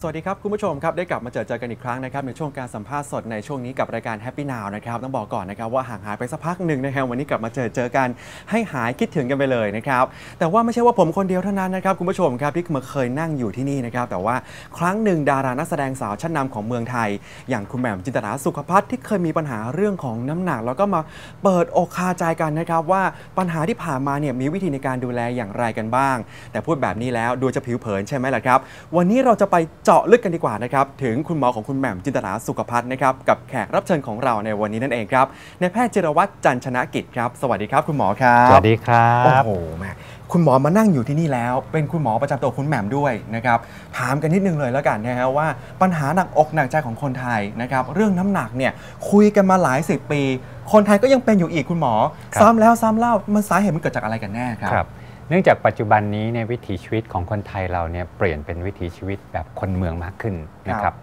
สวัสดีครับ คุณผู้ชมครับ ได้กลับมาเจอเจอกันอีกครั้งนะครับ ในช่วงการสัมภาษณ์สดในช่วงนี้กับรายการ Happy Now นะครับ ต้องบอกก่อนนะครับว่าห่างหายไปสักพักหนึ่งนะครับวันนี้กลับมาเจอเจอกันให้หายคิดถึงกันไปเลยนะครับ แต่ว่าไม่ใช่ว่าผมคนเดียวเท่านั้นนะครับ คุณผู้ชมครับที่มาเคยนั่งอยู่ที่นี่นะครับ แต่ว่าครั้งหนึ่งดารานักแสดงสาวชั้นนำของเมืองไทย อย่างคุณแหม่มจินตราสุขพัฒน์ที่เคยมีปัญหาเรื่องของน้ำหนัก แล้วก็มาเปิดอกคาใจกันนะครับว่าปัญหาที่ผ่านมาเนี่ยมีวิธีในการดูแลอย่างไรกันบ้าง แต่พูดแบบนี้แล้วดูจะผิวเผินใช่ไหมล่ะครับ วันนี้เราจะไปเจาะลึกกันดีกว่านะครับถึงคุณหมอของคุณแหม่มจินตราสุขพัฒน์นะครับกับแขกรับเชิญของเราในวันนี้นั่นเองครับในายแพทย์จิรวัตรจันชนะกิจครับ สวัสดีครับ คุณหมอครับสวัสดีครัโอ้บโหแม่คุณหมอมานั่งอยู่ที่นี่แล้ว เป็นคุณหมอประจำตัวคุณแหม่มด้วยนะครับถามกันนิดนึงเลยแล้วกันนะฮะว่าปัญหาหนักอกหนักใจของคนไทยนะครับเรื่องน้ำหนักเนี่ยคุยกันมาหลายสิบปี คนไทยก็ยังเป็นอยู่อีกคุณหมอครับซ้ำแล้วซ้ำเล่ามันสาเหตุมันเกิดจากอะไรกันแน่ครับครับ เนื่องจากปัจจุบันนี้เนี่ยวิถีชีวิตของคนไทยเราเนี่ยเปลี่ยนเป็นวิถีชีวิตแบบคนเมืองมากขึ้นนะคครัรับบ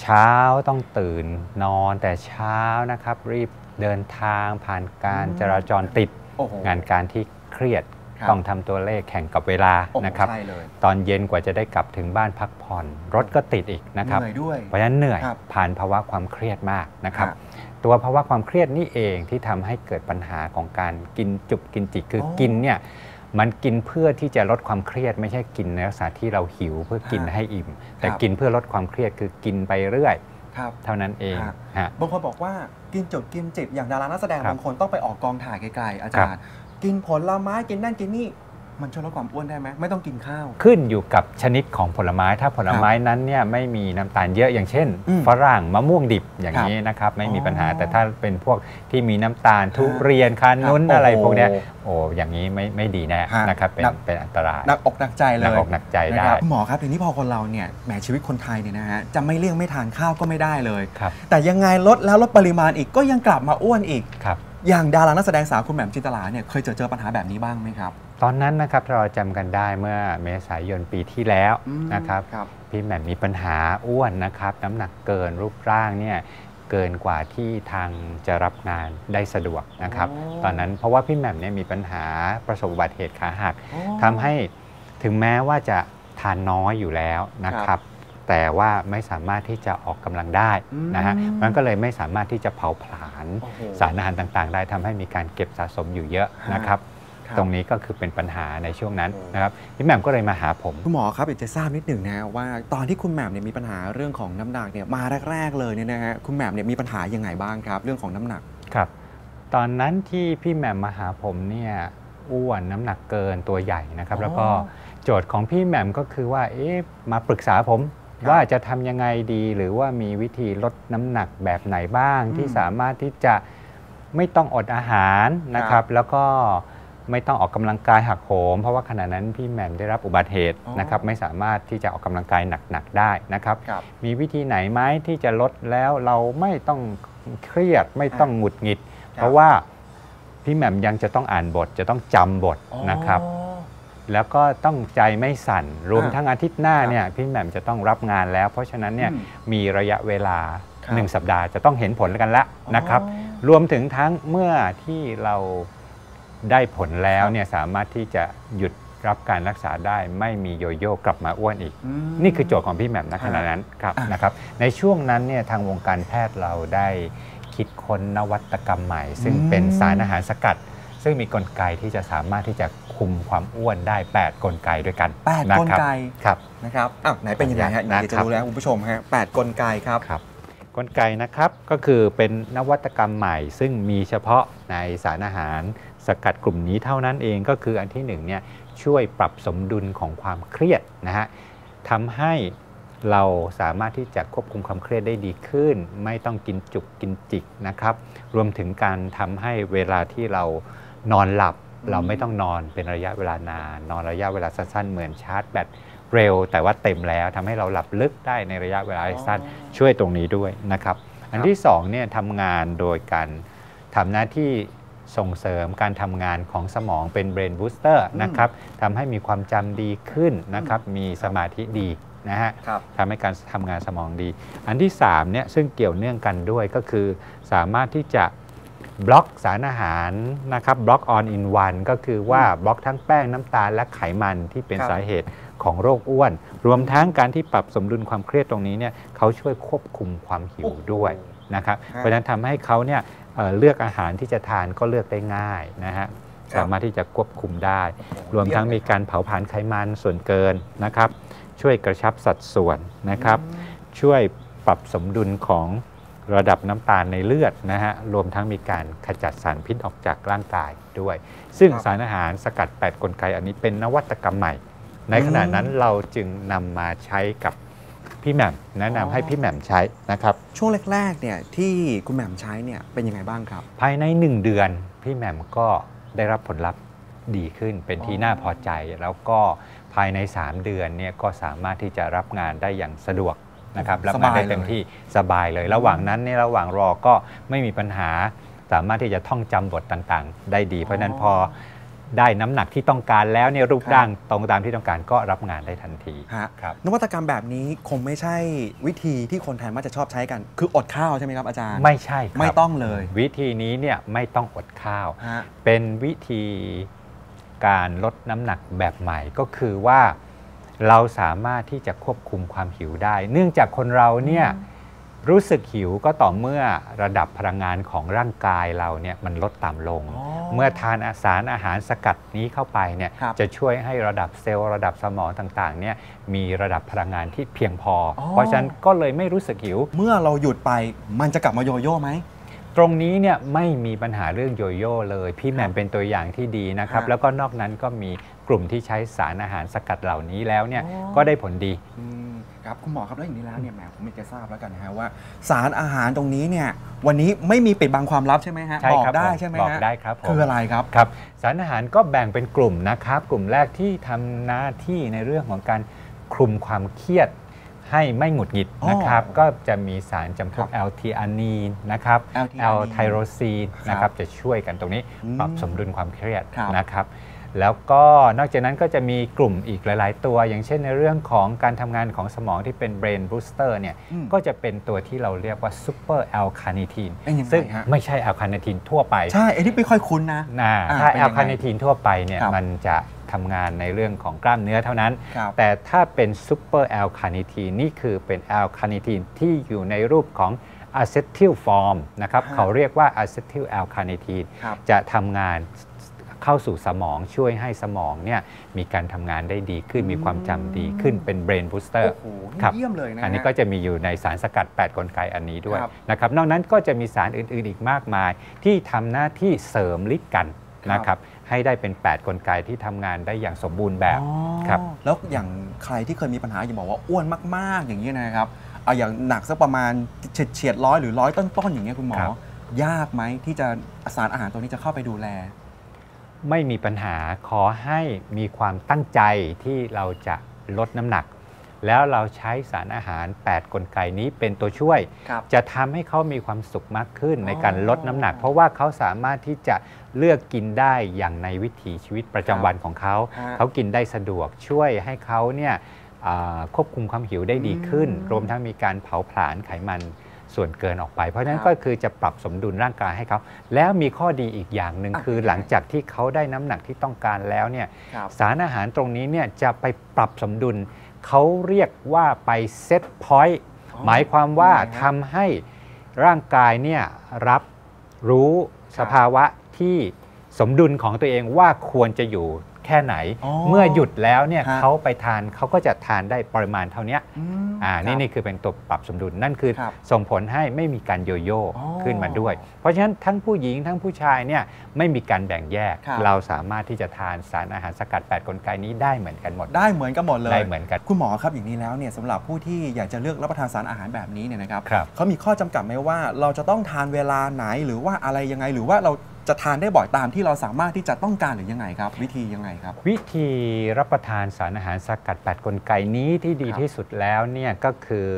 เช้าต้องตื่นนอนแต่เช้านะครับ รีบเดินทางผ่านการอืมจราจรติดโอ้โหงานการที่เครียดครับต้องทำตัวเลขแข่งกับเวลาโอ้โหนะครับ ใช่เลยตอนเย็นกว่าจะได้กลับถึงบ้านพักผ่อน รถก็ติดอีกนะครับ เหนื่อยด้วย เพราะฉะนั้นเหนื่อยครับผ่านภาวะความเครียดมากนะครับ ครับตัวภาวะความเครียดนี่เองที่ทำให้เกิดปัญหาของการกินจุบกินจิกคือออกินเนี่ย มันกินเพื่อที่จะลดความเครียดไม่ใช่กินในลักษณะที่เราหิวเพื่อกินฮะให้อิ่ม แต่ครับกินเพื่อลดความเครียดคือกินไปเรื่อยครับเท่านั้นเองฮะฮะบางคนบอกว่ากินจดกินจิบอย่างดารานักแสดงครับบางคนต้องไปออกกองถ่ายไกลๆอาจารย์ กินผลไม้กินนั่นกินนี่ มันช่วยลดความอ้วนได้ไหมไม่ต้องกินข้าว ขึ้นอยู่กับชนิดของผลไม้ถ้าผลไม้นั้นเนี่ยไม่มีน้ำตาลเยอะอย่างเช่นอืมฝรั่งมะม่วงดิบอย่างนี้นะครับไม่มีปัญหาอ๋อแต่ถ้าเป็นพวกที่มีน้ำตาลทุเรียนคานุนครับอะไรพวกเนี้ยโอ้โหโอ้อย่างนี้ไม่ไม่ดีแน่ฮะนะครับเป็นหนักเป็นอันตรายหนักอกหนักใจเลยหนักอกหนักใจได้นะครับคุณหมอครับทีนี้พอคนเราเนี่ยแหมชีวิตคนไทยเนี่ยนะฮะจะไม่เลี่ยงไม่ทานข้าวก็ไม่ได้เลยครับแต่ยังไงลดแล้วลดปริมาณอีกก็ยังกลับมาอ้วนอีกครับอย่างดารานักแสดงสาวคุณแหม่มจินตลาเนี่ยเคยเจอเจอปัญหาแบบนี้บ้างไหมครับ ตอนนั้นนะครับเราจำกันได้เมื่อเมษายนปีที่แล้วอืมนะครับครับพี่แหม่มมีปัญหาอ้วนนะครับ น้ำหนักเกินรูปร่างเนี่ยเกินกว่าที่ทางจะรับงานได้สะดวกนะครับอ๋อตอนนั้นเพราะว่าพี่แหม่มเนี่ยมีปัญหาประสบอุบัติเหตุขาหักอ๋อทำให้ถึงแม้ว่าจะทานน้อยอยู่แล้วนะคครัรับบแต่ว่าไม่สามารถที่จะออกกำลังได้นะฮะอืมมันก็เลยไม่สามารถที่จะเผาผลาญโอ้โหสารอาหารต่างๆ ได้ทำให้มีการเก็บสะสมอยู่เยอะฮะนะครับครับ ตรงนี้ก็คือเป็นปัญหาในช่วงนั้นโอ้นะครับพี่แหม่มก็เลยมาหาผมคุณหมอครับอยากจะทราบนิดหนึ่งนะว่าตอนที่คุณแหม่มเนี่ยมีปัญหาเรื่องของน้ำหนักเนี่ยมาแรก ๆ เลยเนี่ยนะฮะคุณแหม่มเนี่ยมีปัญหายังไงบ้างครับ เรื่องของน้ำหนักครับตอนนั้นที่พี่แหม่มมาหาผมเนี่ยอ้วนน้ำหนักเกินตัวใหญ่นะครับอ๋อแล้วก็โจทย์ของพี่แหม่มก็คือว่าเอ๊ะมาปรึกษาผมครับว่าจะทำยังไงดีหรือว่ามีวิธีลดน้ำหนักแบบไหนบ้างอืมที่สามารถที่จะไม่ต้องอดอาหารนะคครัรับบแล้วก็ ไม่ต้องออกกำลังกายหักโหม เพราะว่าขณะนั้นพี่แหม่มได้รับอุบัติเหตุอ๋อนะครับไม่สามารถที่จะออกกำลังกายหนักๆได้นะครับครับมีวิธีไหนไหมที่จะลดแล้วเราไม่ต้องเครียดไม่ต้องหงุดหงิด เพราะว่าพี่แหม่มยังจะต้องอ่านบทจะต้องจำบทนะครับอ๋อแล้วก็ต้องใจไม่สั่น รวมอ่าทั้งอาทิตย์หน้าครับเนี่ยพี่แหม่มจะต้องรับงานแล้ว เพราะฉะนั้นเนี่ยอืมมีระยะเวลาครับหนึ่งสัปดาห์จะต้องเห็นผลกันแล้วนะครับอ๋อรวมถึงทั้งเมื่อที่เรา ได้ผลแล้วครับเนี่ยสามารถที่จะหยุดรับการรักษาได้ไม่มีโยโย่กลับมาอ้วนอีกอืมนี่คือโจทย์ของพี่แหม่มณขณะนั้นครับอะนะครับ ในช่วงนั้นเนี่ยทางวงการแพทย์เราได้คิดค้นนวัตกรรมใหม่ ซึ่งอืมเป็นสารอาหารสกัด ซึ่งมีกลไกที่จะสามารถที่จะคุมความอ้วนได้ 8 กลไกด้วยกันแปดนะกลครับไกครับนะครับอ้าวไหนเป็นยังไงฮะนะอยากจะครับรู้แล้วคุณผู้ชมฮะแปดกลไกครับครับ กลไกนะครับก็คือเป็นนวัตกรรมใหม่ ซึ่งมีเฉพาะในสารอาหาร สกัดกลุ่มนี้เท่านั้นเองก็คืออันที่หนึ่งเนี่ยช่วยปรับสมดุลของความเครียดนะฮะทำให้เราสามารถที่จะควบคุมความเครียดได้ดีขึ้น ไม่ต้องกินจุกกินจิกนะครับ รวมถึงการทำให้เวลาที่เรานอนหลับอืมเราไม่ต้องนอนเป็นระยะเวลานาน นอนระยะเวลาสั้นๆ เหมือนชาร์จแบตเร็ว แต่ว่าเต็มแล้วทำให้เราหลับลึกได้ในระยะเวลาสั้นช่วยตรงนี้ด้วยนะครับ อันที่2เนี่ยทำงานโดยการทำหน้าที่ ส่งเสริมการทำงานของสมองเป็น brain booster อืมนะครับทำให้มีความจำดีขึ้นนะครับ มีสมาธิดีนะฮะครับทำให้การทำงานสมองดี อันที่3เนี่ยซึ่งเกี่ยวเนื่องกันด้วยก็คือ สามารถที่จะบล็อกสารอาหารนะครับบล็อก on in one ก็คือว่าบล็อกทั้งแป้งน้ำตาลและไขมันที่เป็นครับสาเหตุของโรคอ้วน รวมทั้งการที่ปรับสมดุลความเครียดตรงนี้เนี่ยเขาช่วยควบคุมความหิวด้วยนะครับฮะเพราะฉะนั้นทำให้เขาเนี่ย เอ่อเลือกอาหารที่จะทานก็เลือกได้ง่ายนะฮะครับสามารถที่จะควบคุมได้ รวมทั้งมีการเผาผลาญไขมันส่วนเกินนะครับ ช่วยกระชับสัดส่วนนะครับ ช่วยปรับสมดุลของระดับน้ำตาลในเลือดนะฮะ รวมทั้งมีการขจัดสารพิษออกจากร่างกายด้วย ซึ่งครับสารอาหารสกัด 8 กลไกอันนี้เป็นนวัตกรรมใหม่ ในขณะนั้นเราจึงนำมาใช้กับ พี่แหม่มแนะนำให้พี่แหม่มใช้นะครับ ช่วงแรกๆเนี่ยที่คุณแหม่มใช้เนี่ยเป็นยังไงบ้างครับ ภายใน 1 เดือนพี่แหม่มก็ได้รับผลลัพธ์ดีขึ้น เป็นที่อ๋อน่าพอใจ แล้วก็ภายใน 3 เดือนเนี่ยก็สามารถที่จะรับงานได้อย่างสะดวกนะครับรับงานได้เต็มที่สบายเลย ระหว่างนั้นเนี่ยระหว่างรอก็ไม่มีปัญหา สามารถที่จะท่องจำบทต่างๆ ได้ดี เพราะฉะนั้นพอ ได้น้ำหนักที่ต้องการแล้วเนี่ยรูปร่างตรงตามที่ต้องการก็รับงานได้ทันทีฮะครับนวัตกรรมแบบนี้คงไม่ใช่วิธีที่คนไทยมักจะชอบใช้กัน คืออดข้าวใช่ไหมครับอาจารย์ ไม่ใช่ครับไม่ต้องเลย วิธีนี้เนี่ยไม่ต้องอดข้าวฮะเป็นวิธีการลดน้ำหนักแบบใหม่ก็คือว่า เราสามารถที่จะควบคุมความหิวได้ เนื่องจากคนเราเนี่ย รู้สึกหิวก็ต่อเมื่อระดับพลังงานของร่างกายเราเนี่ยมันลดต่ำลงอ๋อเมื่อทานอาสารอาหารสกัดนี้เข้าไปเนี่ยครับจะช่วยให้ระดับเซลล์ระดับสมองต่างๆเนี่ยมีระดับพลังงานที่เพียงพออ๋อเพราะฉะนั้นก็เลยไม่รู้สึกหิว เมื่อเราหยุดไปมันจะกลับมาโยโย่ไหมตรงนี้เนี่ยไม่มีปัญหาเรื่องโยโย่เลย พี่แหม่มเป็นตัวอย่างที่ดีนะครับฮะแล้วก็นอกนั้นก็มีกลุ่มที่ใช้สารอาหารสกัดเหล่านี้แล้วเนี่ยอ๋อก็ได้ผลดีอืม ครับคุณหมอครับแล้วอย่างนี้แล้วเนี่ยแหมผมอยากจะทราบแล้วกันนะฮะว่าสารอาหารตรงนี้เนี่ยวันนี้ไม่มีปิดบังความลับใช่ไหมฮะใช่บอกครับได้ผมใช่ไหมบอกฮะได้ครับผมคืออะไรครับ ครับสารอาหารก็แบ่งเป็นกลุ่มนะครับ กลุ่มแรกที่ทำหน้าที่ในเรื่องของการคลุมความเครียดให้ไม่หงุดหงิดอ๋อนะครับ ก็จะมีสารจำพวกครับ l t อ a n i n นะครับ L-theanine l t y r o s i n นะคครัรับบจะช่วยกันตรงนี้อืมปรับสมดุลความเครียดครับ นะครับ แล้วก็นอกจากนั้นก็จะมีกลุ่มอีกหลาย ๆ ตัว อย่างเช่นในเรื่องของการทำงานของสมองที่เป็น brain booster เนี่ยอืมก็จะเป็นตัวที่เราเรียกว่า super l carnitine เป็นยังไงซึ่งฮะไม่ใช่ l carnitine ทั่วไป ใช่ไอ้นี่ไม่ค่อยคุ้นนะนะอ่าถ้าเป็นแอยังลไงคาเนทีนทั่วไปเนี่ยครับมันจะทำงานในเรื่องของกล้ามเนื้อเท่านั้นครับแต่ถ้าเป็นซูเปอร์แอลคาเนทีนนี่คือเป็นแอลคาเนทีนที่อยู่ในรูปของอะเซทิลฟอร์มนะครับฮะเขาเรียกว่าอะเซทิลแอลคาเนทีนครับจะทำงาน เข้าสู่สมองช่วยให้สมองเนี่ยมีการทำงานได้ดีขึ้นมีความจำดีขึ้นเป็นเบรนบูสเตอร์โอ้โหครับเยี่ยมเลยนะฮะอันนี้ก็จะมีอยู่ในสารสกัด 8 กลไกอันนี้ด้วยครับ นะครับนอกนั้นก็จะมีสารอื่นๆอีกมากมาย ที่ทำหน้าที่เสริมฤทธิ์กันนะครับให้ได้เป็น 8 กลไกที่ทำงานได้อย่างสมบูรณ์แบบอ๋อครับ แล้วอย่างใครที่เคยมีปัญหาอย่างบอกว่าอ้วนมาก ๆ อย่างนี้ยนะครับเอาอย่างหนักสักประมาณเฉียดเฉียดร้อยหรือร้อยต้นๆอย่างเงี้ยคุณหมอยากไหมที่จะสารอาหารตัวนี้จะเข้าไปดูแล ไม่มีปัญหาขอให้มีความตั้งใจที่เราจะลดน้ำหนัก แล้วเราใช้สารอาหาร 8 กลไกนี้เป็นตัวช่วย ครับ จะทำให้เขามีความสุขมากขึ้นอ๋อในการลดน้ำหนัก เพราะว่าเขาสามารถที่จะเลือกกินได้อย่างในวิถีชีวิตประจำวันของเขา ฮะ เขากินได้สะดวกช่วยให้เขาเนี่ยอ่าควบคุมความหิวได้ดีขึ้นอืมรวมทั้งมีการเผาผลาญไขมัน ส่วนเกินออกไป เพราะฉะนั้นครับก็คือจะปรับสมดุลร่างกายให้เขา แล้วมีข้อดีอีกอย่างหนึ่งอะคือหลังจากที่เขาได้น้ำหนักที่ต้องการแล้วเนี่ยครับสารอาหารตรงนี้เนี่ยจะไปปรับสมดุลเขาเรียกว่าไปเซตพอยต์อ๋อหมายความว่ายังไงฮะทำให้ร่างกายเนี่ยรับรู้สภาวะที่สมดุลของตัวเองว่าควรจะอยู่ แค่ไหนอ๋อเมื่อหยุดแล้วเนี่ยฮะเขาไปทานเขาก็จะทานได้ปริมาณเท่าเนี้ยอืมอ่าครับนี่นี่คือเป็นตัวปรับสมดุลนั่นคือครับส่งผลให้ไม่มีการโยโย่อ๋อขึ้นมาด้วย เพราะฉะนั้นทั้งผู้หญิงทั้งผู้ชายเนี่ยไม่มีการแบ่งแยกครับเราสามารถที่จะทานสารอาหารสกัด 8 กลไกนี้ได้เหมือนกันหมด ได้เหมือนกันหมดเลยได้เหมือนกันคุณหมอครับอย่างนี้แล้วเนี่ยสำหรับผู้ที่อยากจะเลือกรับประทานสารอาหารแบบนี้เนี่ยนะครับครับเขามีข้อจำกัดไหมว่าเราจะต้องทานเวลาไหนหรือว่าอะไรยังไงหรือว่าเรา จะทานได้บ่อยตามที่เราสามารถที่จะต้องการหรือยังไงครับ วิธียังไงครับ วิธีรับประทานสารอาหารสกัด 8 กลไกนี้ที่ดีที่สุดแล้วเนี่ยก็คือ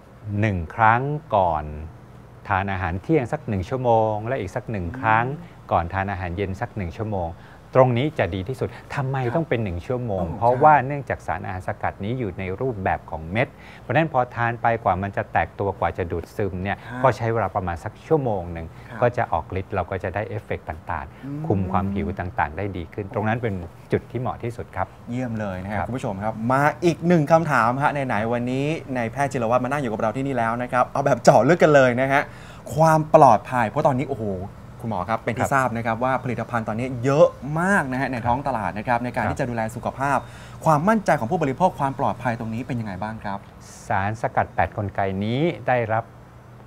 1 ครั้งก่อนทานอาหารเที่ยงสัก 1 ชั่วโมง และอีกสักหนึ่งครั้งก่อนทานอาหารเย็นสัก 1 ชั่วโมง ตรงนี้จะดีที่สุดทำไมครับต้องเป็น 1 ชั่วโมงอ๋อเพราะใช่ว่าเนื่องจากสารอาหารสกัดนี้อยู่ในรูปแบบของเม็ด เพราะฉะนั้นพอทานไปกว่ามันจะแตกตัวกว่าจะดูดซึมเนี่ยฮะก็ใช้เวลาประมาณสักชั่วโมงหนึ่งครับก็จะออกฤทธิ์เราก็จะได้เอฟเฟกต์ต่างอืมๆคุมความหิวต่างๆ ได้ดีขึ้น ตรงนั้นเป็นจุดที่เหมาะที่สุดครับ เยี่ยมเลยนะคครัรับบคุณผู้ชมครับ มาอีกหนึ่งคำถามฮะไหนๆวันนี้ในแพทย์จิรวัตรมานั่งอยู่กับเราที่นี่แล้วนะครับเอาแบบเจาะลึกกันเลยนะฮะความปลอดภัยเพราะตอนนี้โอ้โห คุณหมอครับเป็นครัที่บทราบนะครับว่าผลิตภัณฑ์ตอนนี้เยอะมากนะฮะในท้องตลาดนะครับในการครับที่จะดูแลสุขภาพ ความมั่นใจของผู้บริโภคความปลอดภัยตรงนี้เป็นยังไงบ้างครับ สารสกัด 8 กลไกนี้ได้รับ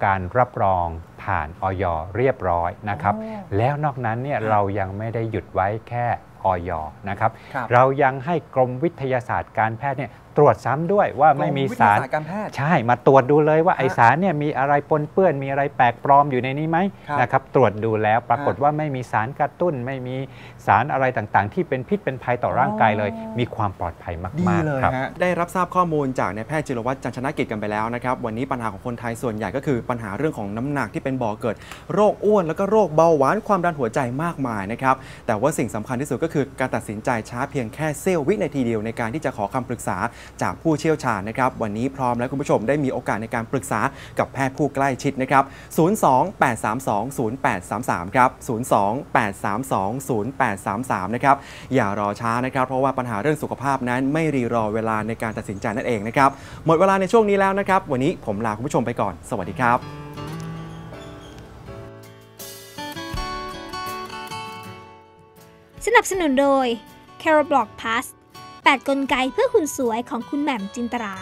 การรับรองผ่านออยเรียบร้อยนะครับอ๋อแล้วนอกนั้นเนี่ยครับเรายังไม่ได้หยุดไว้แค่ออยนะครับครับ เรายังให้กรมวิทยาศาสตร์การแพทย์เนี่ย ตรวจซ้ำด้วยว่าไม่มีกรวิทสายรศาสตร์การแพทย์ใช่มาตรวจดูเลยว่าฮะไอสารเนี่ยมีอะไรปนเปื้อนมีอะไรแปลกปลอมอยู่ในนี้ไหมครับนะครับตรวจดูแล้วปรากฏฮะว่าไม่มีสารกระตุ้น ไม่มีสารอะไรต่างๆ ที่เป็นพิษเป็นภัยต่อร่างกายเลยอ๋อมีความปลอดภัยมากดีๆเลยครับฮะได้รับทราบข้อมูลจากนายแพทย์จิรวัตรจันทนกิจกันไปแล้วนะครับวันนี้ปัญหาของคนไทยส่วนใหญ่ก็คือปัญหาเรื่องของน้ำหนักที่เป็นบ่อเกิด โรคอ้วนแล้วก็โรคเบาหวานความดันหัวใจมากมายนะครับแต่ว่าสิ่งสำคัญที่สุดก็คือการตัดสินใจช้าเพียงแค่เสี้ยววินาทีเดียวในการที่จะขอคำปรึกษาจากผู้เชี่ยวชาญนะครับ วันนี้พร้อมแล้วคุณผู้ชมได้มีโอกาสในการปรึกษากับแพทย์ผู้ใกล้ชิดนะครับ 02-832-0833 ครับ 02-832-0833 นะครับ อย่ารอช้านะครับ เพราะว่าปัญหาเรื่องสุขภาพนั้นไม่รีรอเวลาในการตัดสินใจนั่นเองนะครับ หมดเวลาในช่วงนี้แล้วนะครับ วันนี้ผมลาคุณผู้ชมไปก่อน สวัสดีครับสนับสนุนโดย c a r a b l o c Plus 8 กลไกเพื่อหุ่นสวยของคุณแหม่มจินตรา